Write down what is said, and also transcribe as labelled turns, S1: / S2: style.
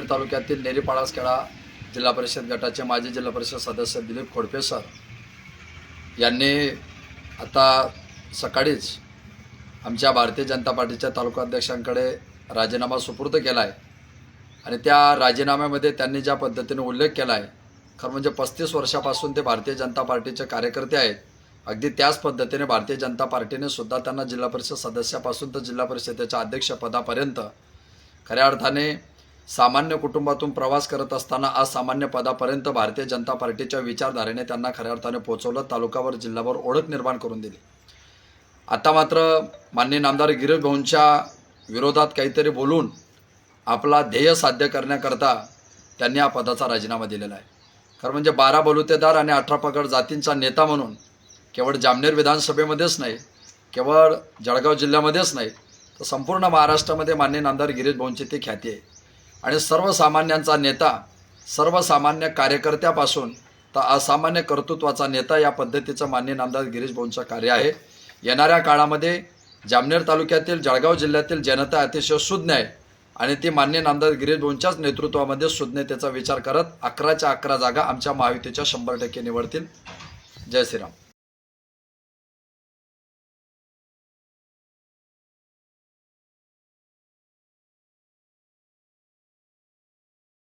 S1: तालुक्यातील नेरीपाळासखेडा जिल्हा परिषद गटाचे माजी जिल्हा परिषद सदस्य दिलीप खोडपे सर यांनी आता सकाळीच आमच्या भारतीय जनता पार्टीच्या तालुका अध्यक्षांकडे राजीनामा सुपूर्द केला आहे आणि त्या राजीनाम्यामध्ये त्यांनी ज्या पद्धतीने उल्लेख केला आहे खरं म्हणजे पस्तीस वर्षापासून ते भारतीय जनता पार्टीचे कार्यकर्ते आहेत. अगदी त्याच पद्धतीने भारतीय जनता पार्टीने सुद्धा त्यांना जिल्हा परिषद सदस्यापासून तर जिल्हा परिषदेच्या अध्यक्षपदापर्यंत खऱ्या अर्थाने सामान्य कुटुंबातून प्रवास करत असताना आज सामान्य पदापर्यंत भारतीय जनता पार्टीच्या विचारधारेने त्यांना खऱ्या अर्थाने पोहोचवलं तालुकावर जिल्ह्यावर ओळख निर्माण करून दिली. आता मात्र माननीय नामदार गिरीश भाऊंच्या विरोधात काहीतरी बोलून आपला ध्येय साध्य करण्याकरता त्यांनी या पदाचा राजीनामा दिलेला आहे. खरं म्हणजे बारा बलुतेदार आणि अठरा पगड जातींचा नेता म्हणून केवळ जामनेर विधानसभेमध्येच नाही केवळ जळगाव जिल्ह्यामध्येच नाही तर संपूर्ण महाराष्ट्रामध्ये मान्य नामदार गिरीश भाऊंची ती ख्याती आहे. आणि सर्वसामान्यांचा नेता सर्वसामान्य कार्यकर्त्यापासून तर असामान्य कर्तृत्वाचा नेता या पद्धतीचं मान्य नामदार गिरीश भाऊंचं कार्य आहे. येणाऱ्या काळामध्ये जामनेर तालुक्यातील जळगाव जिल्ह्यातील जनता अतिशय सुज्ञ आहे आणि ती मान्य नामदार गिरीश भाऊंच्याच नेतृत्वामध्ये सुज्ञतेचा विचार करत अकराच्या अकरा जागा आमच्या महायुतीच्या शंभर टक्के निवडतील. जय श्रीराम.